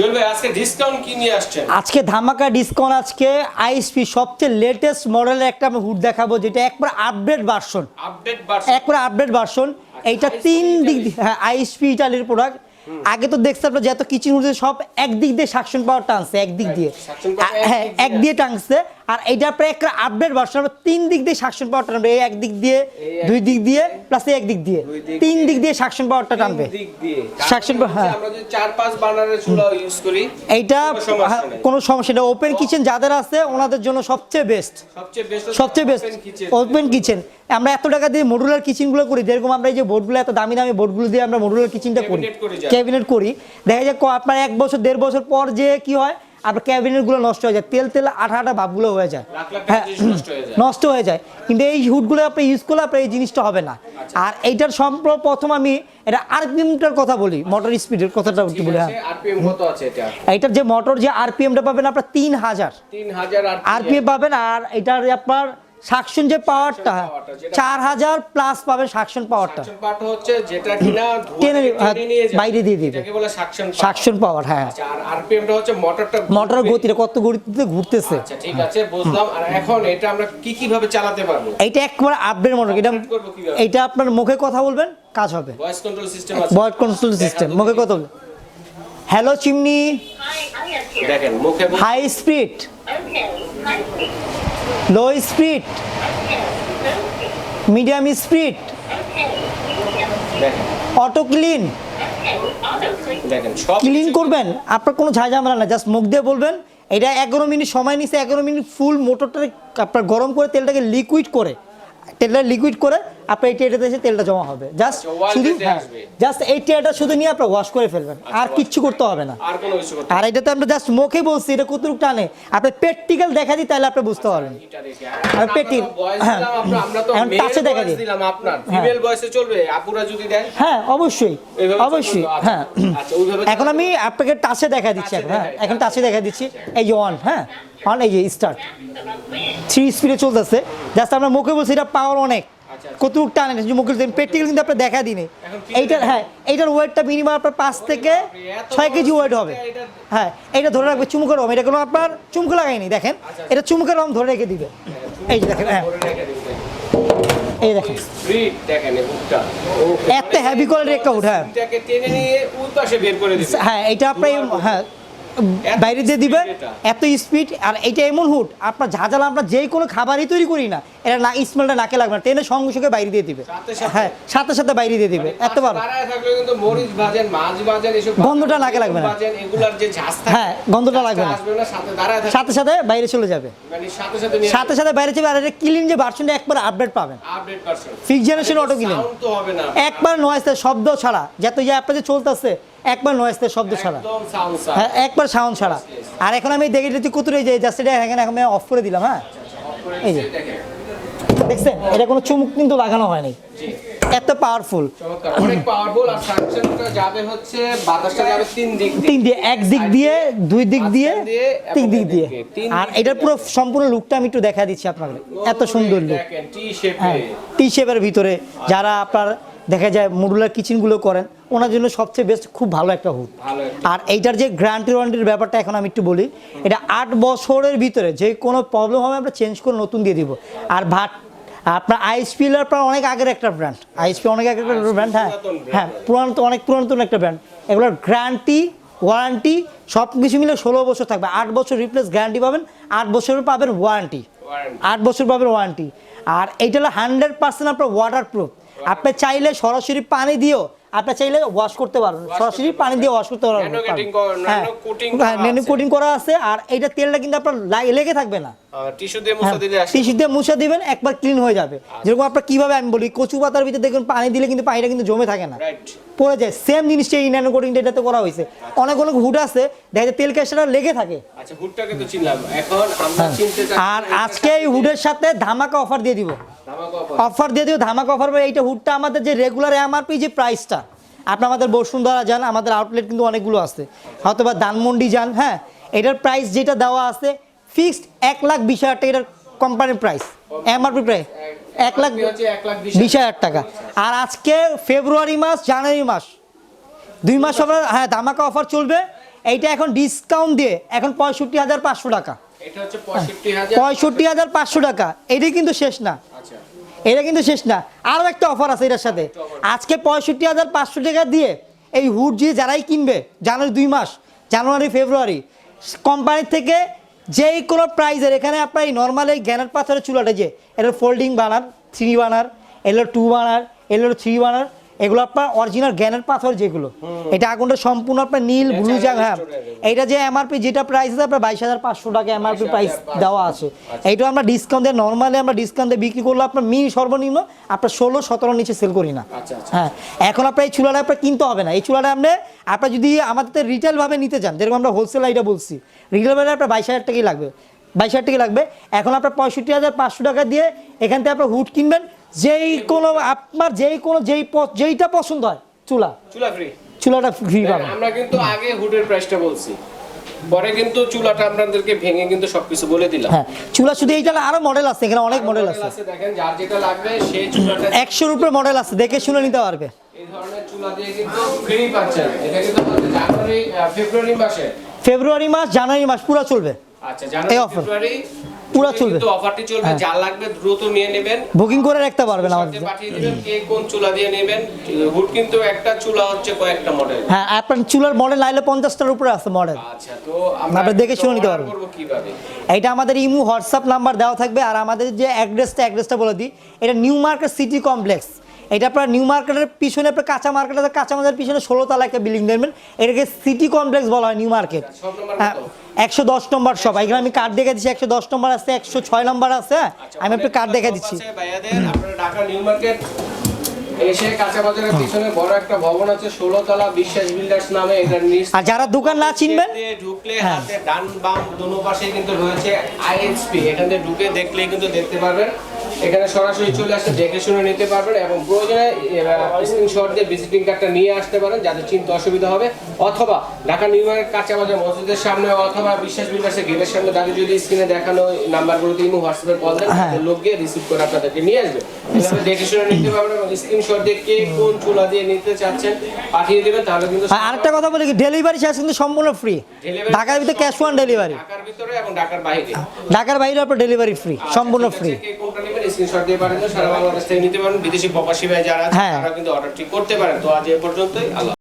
জুয়েল ভাই আজকে ডিসকাউন্ট কি নিয়ে আসছেন? আজকে ধামাকা ডিসকাউন্ট আজকে আইএসপি সবচেয়ে লেটেস্ট মডেলের একটা আমি হুড দেখাবো যেটা একবার আপডেট ভার্সন আপডেট ভার্সন একবার আপডেট ভার্সন এইটা তিন দিক দিয়ে- হ্যাঁ আইএসপি ইটালির প্রোডাক্ট আগে তো দেখতে আপনার যত কিচেন সব একদিক দিয়ে সাকশন পাওয়ার টানছে একদিক দিয়ে। হ্যাঁ একদিক এক দিয়ে টানছে। আর এইটা আপনার একটা আপডেট ভার্সন তিন দিক দিয়ে সাকশন পাওয়ার টানবে। এই এক দিক দিয়ে দুই দিক দিয়ে প্লাস এই এক দিক দিয়ে। তিন দিক দিয়ে সাকশন পাওয়ারটা টানবে। দিক দিয়ে। Suction মানে হ্যাঁ। আমরা যদি চার পাঁচ বার্নারের চুলা ইউজ করি এইটা কোনো সমস্যা নেই। ওপেন কিচেন যাদের আছে ওনাদের জন্য সবচেয়ে বেস্ট সবচেয়ে বেস্ট ওপেন কিচেন আমরা এত টাকা দিয়ে মডুলার কিচেনগুলো করি যেরকম আমরা এই যে বোর্ডগুলো এত দামি দামি বোর্ডগুলো দিয়ে আমরা মডুলার কিচেনটা করি। ক্যাবিনেট করি দেখা যায় আপনার এক বছর দেড় বছর পর যে কি হয় আপনার ক্যাবিনেটগুলো নষ্ট হয়ে যায়। তেল তেল আঠা আঠা ভাবগুলো হয়ে যায়। হ্যাঁ নষ্ট হয়ে যায়। নষ্ট হয়ে যায়। কিন্তু এই হুডগুলো আপনি ইউজ করলে আপনার এই জিনিসটা হবে না। আচ্ছা। আর এইটার সম্পর্ক প্রথম আমি এটা আরপিএমটার কথা বলি মোটর স্পিডের কথাটা একটু বলি হ্যাঁ। আরপিএম কত আছে এটা? এইটার যে মোটর যে আরপিএমটা পাবেন আপনার তিন হাজার। তিন হাজার আরপিএম পাবেন আর এটার আপনার সাকশন যে পাওয়ারটা চার হাজার প্লাস পাবেন সাকশন পাওয়ারটা। হচ্ছে যেটা কিনা বাইরে দিয়ে দিবে। এটাকে সাকশন সাকশন পাওয়ার হ্যাঁ। আচ্ছা আরপিএমটা হচ্ছে মোটরটা মোটরের গতিটা কত গতিতে ঘুরতেছে। আচ্ছা ঠিক আছে বুঝলাম। আর এখন এটা আমরা কি কীভাবে চালাতে পারব? এইটা একবার আপডেট মোটর এটা Operate করব কীভাবে? এইটা আপনার মুখে কথা বলবেন কাজ হবে। ভয়েস কন্ট্রোল সিস্টেম আছে। ভয়েস কন্ট্রোল সিস্টেম মুখে কথা বলবেন হ্যালো চিমনি. দেখেন মুখে high speed. Low speed medium speed auto clean clean করবেন, আপনার কোনো ঝাঁঝামেলা না জাস্ট মুখ দিয়ে বলবেন, এটা এগারো মিনিট সময় নিচ্ছে এগারো মিনিট ফুল মোটরটা আপনার গরম করে তেলটাকে লিকুইড করে, তেলটা লিকুইড করে আপনার এই টেটাতে এসে তেলটা জমা হবে। জাস্ট আচ্ছা, শুধু হ্যাঁ জাস্ট এই টেটা শুধু নিয়ে আপনার ওয়াশ করে ফেলবেন। আর কিচ্ছু করতে হবে না। আর আর এটাতে আমরা জাস্ট মুখে বলছি এটা কতটুকু টানে। আপনি প্র্যাকটিক্যাল দেখা দিই তাহলে আপনি বুঝতে পারবেন। আর তো হ্যাঁ। তো এখন male দেখা দিই। দিলাম আপনার। ফিমেল ভয়েসে চলবে আপুরা যদি দেন। হ্যাঁ অবশ্যই অবশ্যই আচ্ছা, হ্যাঁ। আচ্ছা, এখন আমি আপনাকে টাচে দেখা দিচ্ছি এখন হ্যাঁ। এখন টাচে দেখা দিচ্ছি। এই যে অন হ্যাঁ অন এই যে স্টার্ট থ্রি স্পিডে চলতেছে। জাস্ট আমরা মুখে বলছি এটা পাওয়ার অনেক। আচ্ছা, আচ্ছা। কতটুকু টানে যে মুখে প্র্যাকটিক্যাল কিন্তু আপনার দেখা দিনে। এইটার হ্যাঁ এইটার ওয়েটটা মিনিমাম আপনার পাঁচ থেকে ছয় কেজি ওয়েট হবে। হ্যাঁ এটা ধরে রাখবে চুমুকের রম এটা কোনো আপনার চুমুক লাগাইনি দেখেন। আচ্ছা, এটা চুমুকের রম ধরে রেখে দিবে। এই যে দেখেন হ্যাঁ। দিবেন। এই দেখেন। এত quality একটা উঠ, হ্যাঁ। দিবে। হ্যাঁ এটা আপনার হ্যাঁ বাইরে দিয়ে দিবে speed এত স্পিড আর এটা এমন হুড আপনার ঝাঁঝাল আমরা যেই কোনো খাবারই তৈরি করি না এটা না স্মেলটা নাকে লাগবে না। টেনে সঙ্গে সঙ্গে বাইরে দিয়ে দিবে? হ্যাঁ সাথে সাথে বাইরে দিয়ে দিবে। এত পাশে ভালো কিন্তু মরিচ ভাজেন মাছ ভাজেন এসব গন্ধটা নাকে লাগবে না। এগুলার যে হ্যাঁ, গন্ধটা লাগবে না। সাথে সাথে বাইরে চলে যাবে। মানে সাথে সাথে বাইরে যাবে। আর এটা ক্লিন যে ভার্সনটা একবার আপডেট পাবেন। Update fix generation auto clean একবার নয়েস শব্দ ছাড়া যত যে আপনার যে চলতেছে একবার নয়েস শব্দ ছাড়া। হ্যাঁ একবার সাউন্ড ছাড়া। আর এখন আমি দেখে দিচ্ছি কুতুরে যে জাস্ট এটা এখানে এখন অফ করে দিলাম হ্যাঁ? এই যে। দেখছেন? এটা কোনো চুমুক কিন্তু লাগানো হয়নি। এত পাওয়ারফুল অনেক পাওয়ারফুল আর সাকশনটা যাবে হচ্ছে বাতাসটা যাবে তিন দিক দিয়ে। তিন দিয়ে এক দিক দিয়ে দুই দিক দিয়ে তিন দিক দিয়ে। আর এটার পুরো সম্পূর্ণ লুকটা আমি একটু দেখা দিচ্ছি আপনাকে এত সুন্দর লুক টি শেপের ভিতরে যারা আপনার দেখা যায় মডুলার কিচেনগুলো করেন ওনার জন্য সবচেয়ে বেস্ট খুব ভালো একটা হুড আর এইটার যে গ্যারান্টি ওয়ারেন্টির ব্যাপারটা এখন আমি একটু বলি এটা আট বছরের ভিতরে যে কোনো প্রবলেম হবে আমরা চেঞ্জ করে নতুন দিয়ে দিব। আর ভাট আপনার আইএসপি আপনার অনেক আগের একটা ব্র্যান্ড আইএসপি অনেক আগের একটা ব্র্যান্ড হ্যাঁ। হ্যাঁ পুরান অনেক পুরাতন একটা ব্র্যান্ড এগুলোর গ্যারান্টি ওয়ারেন্টি সব কিছু মিলে ষোলো বছর থাকবে। আট বছর রিপ্লেস গ্যারান্টি পাবেন আট বছরের পাবেন ওয়ারেন্টি আট বছর পাবেন ওয়ারেন্টি আর এইটা হলো হান্ড্রেড পার্সেন্ট আপনার ওয়াটার প্রুফ আপনি চাইলে সরাসরি পানি দিয়েও আপনি চাইলে ওয়াশ করতে পারবেন। সরাসরি পানি দিয়ে ওয়াশ করতে পারবেন। হ্যাঁ। coating হ্যাঁ করা আছে। কোটিং করা আছে আর এইটা তেলটা কিন্তু আপনার লেগে থাকবে না। টিস্যু দিয়ে মুছে দিলে টিস্যু দিয়ে মুছে দিবেন একবার ক্লিন হয়ে যাবে। যেরকম আপনার কীভাবে আমি বলি কচু পাতার ভিতরে দেখুন পানি দিলে কিন্তু পানিটা কিন্তু জমে থাকে না। পড়ে যায়। সেম জিনিসটা এই ন্যানো কোটিংটা এটাতে করা হয়েছে। অনেক অনেক হুড আছে দেখা যায় তেল ক্যাশটা লেগে থাকে। আচ্ছা হুডটাকে তো চিনলাম। এখন আমরা চিনতে আর আজকে এই হুডের সাথে ধামাকা অফার দিয়ে দিব। অফার দিয়ে দিও ধামাকা অফার এইটা হুডটা আমাদের যে রেগুলার এমআরপি যে প্রাইসটা আপনি আমাদের বসুন্ধরা যান আমাদের আউটলেট কিন্তু অনেকগুলো আছে। হয়তো বা ধানমন্ডি যান হ্যাঁ। এটার প্রাইস যেটা দেওয়া আছে ফিক্সড এক লাখ বিশ হাজার টাকা এটার কোম্পানির প্রাইস এমআরপি প্রাইস এক লাখ বিশ হাজার। টাকা। আর আজকে ফেব্রুয়ারি মাস জানুয়ারি মাস দুই মাস আমরা হ্যাঁ ধামাকা অফার চলবে। এইটা এখন ডিসকাউন্ট দিয়ে এখন পঁয়ষট্টি হাজার পাঁচশো টাকা। পঁয়ষট্টি হাজার। পাঁচশো টাকা। এটাই কিন্তু শেষ না। আচ্ছা। এটা কিন্তু শেষ না। আরও একটা অফার আছে এটার সাথে। আজকে পঁয়ষট্টি হাজার পাঁচশো টাকা দিয়ে এই হুড দিয়ে যারাই কিনবে জানুয়ারি দুই মাস জানুয়ারি ফেব্রুয়ারি কোম্পানির থেকে যেই কোনো প্রাইজের এখানে আপনার এই নর্মাল এই গ্যানার পাথরের চুলাটা যে এটার ফোল্ডিং বানার থ্রি বানার এলো টু বানার এলো থ্রি বানার এগুলো আপনার অরিজিনাল গ্যানের পাথর যেগুলো। এটা আগুনটা সম্পূর্ণ আপনার নীল ব্লু জাং হ্যাঁ। এইটা যে এমআরপি যেটা প্রাইস আছে আপনার বাইশ হাজার পাঁচশো টাকা এমআরপি প্রাইস দেওয়া আছে। এইটা আমরা ডিসকাউন্ট দিয়ে নর্মালি আমরা ডিসকাউন্ট দিয়ে বিক্রি করলে আপনার মি সর্বনিম্ন আপনার ষোলো সতেরো নিচে সেল করি না। আচ্ছা আচ্ছা। হ্যাঁ। এখন আপনার এই চুলাটা আপনার কিনতে হবে না। এই চুলাটা আপনি আপনার যদি আমাদের রিটেল ভাবে নিতে চান যেরকম আমরা হোলসেল আইটা বলছি রিটেল ভাবে আপনার বাইশ হাজার টাকাই লাগবে। বাইশ হাজার টাকা লাগবে। এখন আপনার পঁয়ষট্টি হাজার পাঁচশো টাকা দিয়ে এখান থেকে আপনার হুড কিনবেন। যেই কোনো আপনার যেই কোনো যেই প- যেইটা পছন্দ হয় চুলা। চুলা ফ্রি চুলাটা ফ্রি পাবেন। আমরা কিন্তু আগে হুডের প্রাইসটা বলছি। পরে কিন্তু চুলাটা আপনাদেরকে ভেঙে কিন্তু সবকিছু বলে দিলাম। হ্যাঁ চুলা শুধু এইটা না, আরও মডেল আছে এখানে অনেক মডেল আছে। আছে দেখেন যার যেটা লাগবে সেই চুলাটা একশোর উপরে মডেল আছে দেখে শুনে নিতে পারবে। এই ধরনের চুলা দিয়ে কিন্তু ফ্রি পাচ্ছেন। এটা কিন্তু জানুয়ারি ফেব্রুয়ারি মাসে। ফেব্রুয়ারি মাস জানুয়ারি মাস পুরো চলবে। আচ্ছা জানুয়ারি ফেব্রুয়ারি পুরা চলবে। কিন্তু অফারটি চলবে হ্যাঁ। যা লাগবে দ্রুত নিয়ে নেবেন। বুকিং করে রাখতে পারবেন আমাদের পাঠিয়ে দিবেন কে কোন চুলা দিয়ে নেবেন। হুড কিন্তু একটা চুলা হচ্ছে কয়েকটা মডেল হ্যাঁ আপনার চুলার মডেল আইলে পঞ্চাশটার উপরে আছে মডেল আচ্ছা তো আমরা দেখে শুনে নিতে পারবেন। করব কীভাবে? এটা আমাদের ইমু হোয়াটসঅ্যাপ নাম্বার দেওয়া থাকবে। আর আমাদের যে অ্যাড্রেসটা অ্যাড্রেসটা বলে দিই এটা নিউ মার্কেট সিটি কমপ্লেক্স এটা আপনার নিউ মার্কেটের পিছনে আপনার কাঁচা মার্কেট আছে কাঁচা মার্কেটের পিছনে ষোলো তলা একটা বিল্ডিং দেখবেন। এটাকে সিটি কমপ্লেক্স বলা হয় নিউ মার্কেট হ্যাঁ একশো দশ নম্বর সব এখানে আমি কার্ড দেখে দিচ্ছি একশো দশ নম্বর আছে একশো ছয় নম্বর আছে? আচ্ছা, আমি একটু কার্ড দেখে দিচ্ছি। ঢাকা নিউ মার্কেট আর যারা দোকান না চিনবেন ঢুকলে হ্যাঁ। ডান বাম দোনো পাশে কিন্তু রয়েছে আইএসপি এখান ঢুকে দেখলেই কিন্তু দেখতে পারবেন। এখানে সরাসরি চলে আসতে দেখে শুনে নিতে পারবেন এবং প্রয়োজনে স্ক্রিনশট দিয়ে ভিজিটিং কার্ডটা নিয়ে আসতে পারেন যাদের চিন্তা অসুবিধা হবে। অথবা ঢাকা নিউ মার্কেট কাঁচা বাজার মসজিদের সামনে অথবা বিশ্বাস বিল্ডার্সের গেটের সামনে তাদের যদি স্ক্রিনে দেখানো নাম্বারগুলোতে ইমো হোয়াটসঅ্যাপে কল দেন হ্যাঁ। লোক গিয়ে রিসিভ করে আপনাদেরকে নিয়ে আসবে। এভাবে দেখে শুনে নিতে পারবেন এবং স্ক্রিনশট দিয়ে কে কোন চুলা দিয়ে নিতে চাচ্ছেন পাঠিয়ে দেবেন তাহলে কিন্তু আর আরেকটা কথা বলি ডেলিভারি চার্জ কিন্তু সম্পূর্ণ ফ্রি ঢাকার ভিতরে ক্যাশ অন ডেলিভারি ঢাকার ভিতরে এবং ঢাকার বাইরে। ঢাকার বাইরে আপনার ডেলিভারি ফ্রি সম্পূর্ণ ফ্রি স্ক্রিনশট দিয়ে পারেন সারা বাংলাদেশ থেকে নিতে পারেন বিদেশি প্রবাসী ভাই যারা আছে হ্যাঁ। তারা কিন্তু অর্ডারটি করতে পারেন তো আজ এ পর্যন্তই আল্লাহ